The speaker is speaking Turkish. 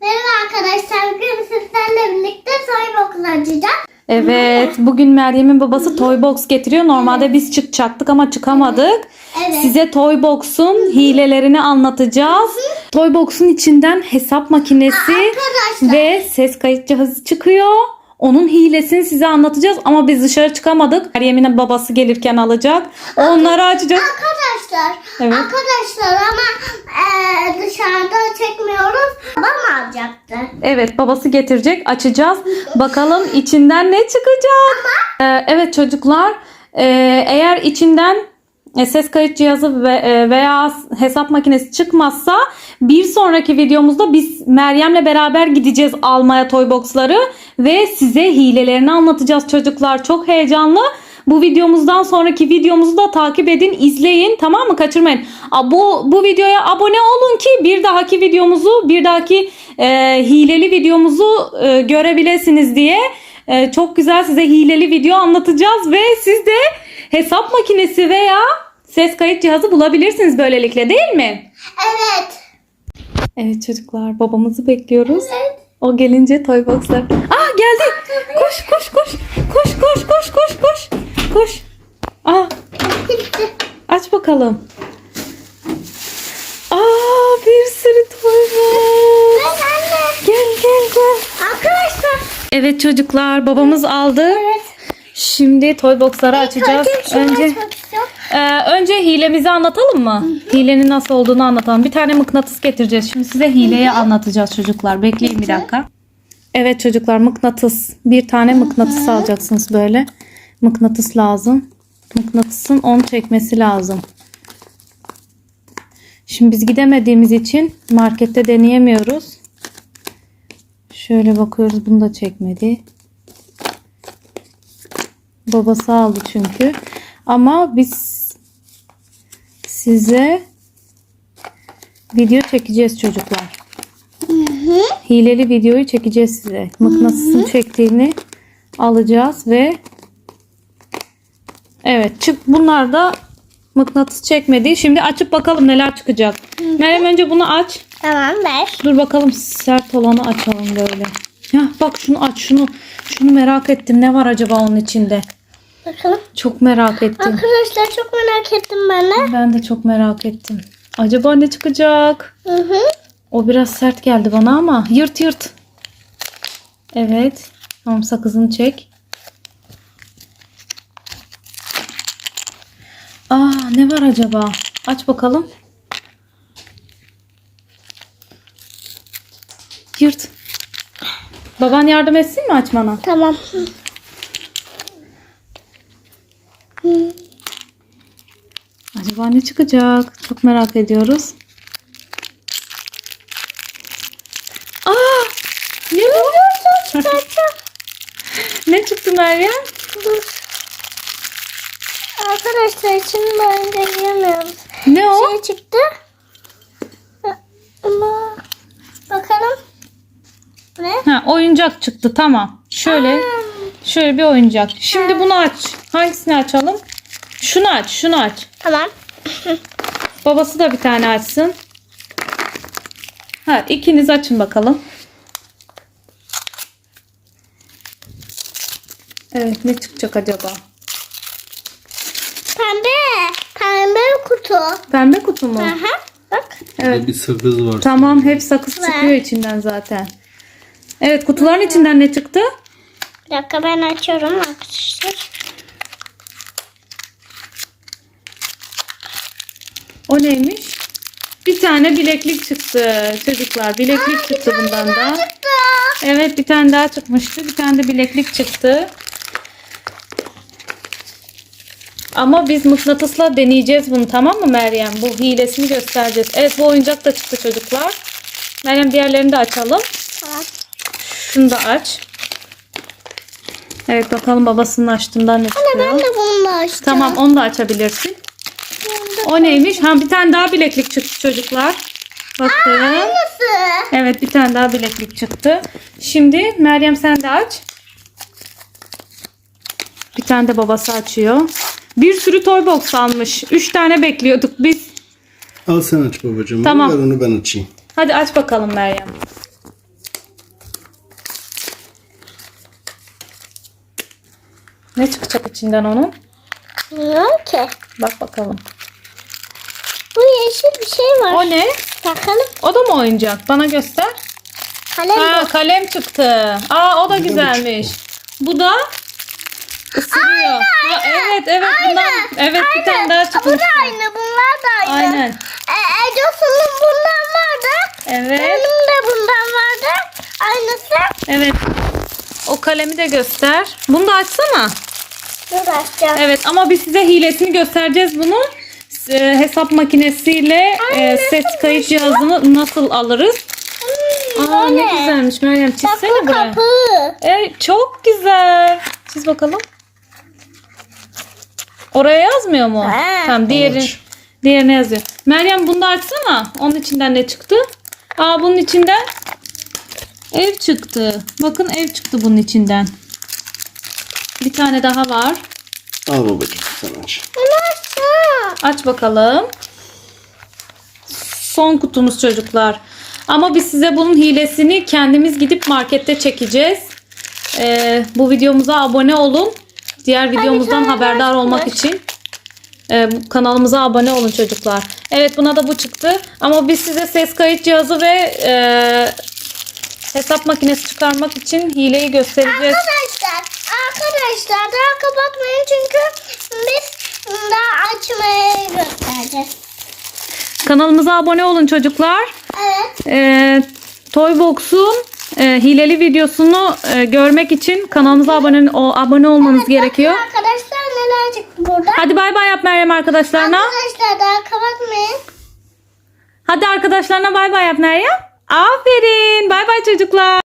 Merhaba arkadaşlar. Bugün sizlerle birlikte Toybox açacağız. Evet, bugün Meryem'in babası Toybox getiriyor. Normalde biz çıkacaktık ama çıkamadık. Evet. Size Toybox'un hilelerini anlatacağız. Toybox'un içinden hesap makinesi Arkadaşlar. ve ses kayıt cihazı çıkıyor. Onun hilesini size anlatacağız ama biz dışarı çıkamadık. Meryem'in babası gelirken alacak. Onları açacağız. Arkadaşlar. Evet. Arkadaşlar ama e, dışarıda çekmiyoruz. Babam alacaktı. Evet babası getirecek açacağız. Bakalım içinden ne çıkacak. Ee, evet çocuklar e, eğer içinden e, ses kayıt cihazı ve, e, veya hesap makinesi çıkmazsa bir sonraki videomuzda biz Meryem'le beraber gideceğiz almaya Toybox'ları ve size hilelerini anlatacağız çocuklar. Çok heyecanlı. Bu videomuzdan sonraki videomuzu da takip edin, izleyin. Tamam mı? Kaçırmayın. Bu bu videoya abone olun ki bir dahaki videomuzu, bir dahaki e, hileli videomuzu e, görebilirsiniz diye. E, çok güzel size hileli video anlatacağız ve siz de hesap makinesi veya ses kayıt cihazı bulabilirsiniz böylelikle değil mi? Evet. Evet çocuklar babamızı bekliyoruz. Evet. O gelince Toybox'lar. Aa geldi. Koş. Koş koş koş koş koş. Koş. Aa Gitti. aç bakalım. Aa bir sürü. Ben anne. Gel gel gel. Arkadaşlar. Evet çocuklar babamız aldı. Evet. Şimdi Toybox'ları açacağız. Bakayım, şunu Önce. Ee, önce hilemizi anlatalım mı? Hilenin nasıl olduğunu anlatalım. Bir tane mıknatıs getireceğiz. Şimdi size hileyi anlatacağız çocuklar. Bekleyin bir dakika. Evet çocuklar mıknatıs. Bir tane mıknatıs alacaksınız böyle. Mıknatıs lazım. Mıknatısın 10 çekmesi lazım. Şimdi biz gidemediğimiz için markette deneyemiyoruz. Şöyle bakıyoruz bunu da çekmedi. Babası aldı çünkü. Ama biz size video çekeceğiz çocuklar. Hileli videoyu çekeceğiz size. Mıknatısın çektiğini alacağız ve evet çık bunlar da mıknatıs çekmedi. Şimdi açıp bakalım neler çıkacak. Meryem önce bunu aç. Tamam ver. Dur bakalım sert olanı açalım böyle. Ya bak şunu aç şunu. Şunu merak ettim. Ne var acaba onun içinde? Bakalım. Çok merak ettim. Arkadaşlar çok merak ettim ben de. Ben de çok merak ettim. Acaba ne çıkacak? Hı hı. O biraz sert geldi bana ama yırt yırt. Evet. Tamam sakızını çek. Aa ne var acaba? Aç bakalım. Yırt. Baban yardım etsin mi açmana? Tamam. Acaba ne çıkacak? Çok merak ediyoruz. Aa! Ne bu? ne çıktı Meryem? Dur. Arkadaşlar şimdi ben de yiyemiyoruz. Ne o? Şey çıktı. Ama bakalım. Ne? Ha, oyuncak çıktı tamam. Şöyle şöyle bir oyuncak. Şimdi bunu aç. Hangisini açalım? Şunu aç, şunu aç. Tamam. Babası da bir tane açsın. Ha, ikiniz açın bakalım. Evet, ne çıkacak acaba? Pembe. Pembe kutu. Pembe kutu mu? Aha. Bak. Evet. Bir sakız var. Tamam, hep sakız Ver. çıkıyor içinden zaten. Evet, kutuların içinden ne çıktı? Bir dakika ben açıyorum arkadaşlar. O neymiş? Bir tane bileklik çıktı çocuklar. Bileklik çıktı bundan da. Çıktı. Evet bir tane daha çıkmıştı. Bir tane de bileklik çıktı. Ama biz mıknatısla deneyeceğiz bunu tamam mı Meryem? Bu hilesini göstereceğiz. Evet bu oyuncak da çıktı çocuklar. Meryem diğerlerini de açalım. Tamam. Şunu da aç. Evet bakalım babasının açtığından ne Ben çıkıyor. de bunu da açacağım. Tamam onu da açabilirsin. O neymiş? Ha bir tane daha bileklik çıktı çocuklar. Bakın. Nasıl? Evet bir tane daha bileklik çıktı. Şimdi Meryem sen de aç. Bir tane de babası açıyor. Bir sürü toy box almış. Üç tane bekliyorduk biz. Al sen aç babacığım. Tamam. Ver onu ben açayım. Hadi aç bakalım Meryem. Ne çıkacak içinden onun? Bilmiyorum ki. Bak bakalım. Bu yeşil bir şey var. O ne? Bakalım. O da mı oyuncak? Bana göster. Kalem. Ha, kalem çıktı. Aa o da güzelmiş. Bu da ısırıyor. Ha, evet evet bundan evet bir tane daha Bu çıkmış. da aynı. Bunlar da aynı. Aynen. E, Edison'un bundan vardı. Evet. Benim de bundan vardı. Aynısı. Evet. O kalemi de göster. Bunu da açsana. Dur açacağım. Evet ama biz size hilesini göstereceğiz bunu. E, hesap makinesiyle e, ses kayıt cihazını nasıl alırız? Hmm, Aa ne güzelmiş Meryem Bak çizsene bu buraya. kapı. Evet çok güzel. Çiz bakalım. Oraya yazmıyor mu? Ha. Tamam diğeri, Aç. diğerine yazıyor. Meryem bunu da açsana. Onun içinden ne çıktı? Aa bunun içinden ev çıktı. Bakın ev çıktı bunun içinden. Bir tane daha var. Al babacığım sen aç. Aç bakalım. Son kutumuz çocuklar. Ama biz size bunun hilesini kendimiz gidip markette çekeceğiz. Ee, bu videomuza abone olun. Diğer videomuzdan tane haberdar olmak için e, kanalımıza abone olun çocuklar. Evet buna da bu çıktı. Ama biz size ses kayıt cihazı ve e, hesap makinesi çıkarmak için hileyi göstereceğiz. Arkadaşlar, arkadaşlar daha kapatmayın çünkü biz daha açmayı göstereceğiz. Kanalımıza abone olun çocuklar. Evet. e, Toybox'un e, hileli videosunu e, görmek için kanalımıza abone, o, abone olmanız gerekiyor. Arkadaşlar neler çıktı burada? Hadi bay bay yap Meryem arkadaşlarına. Arkadaşlar daha kapatmayın. Hadi arkadaşlarına bay bay yap Meryem. Aferin. Bay bay çocuklar.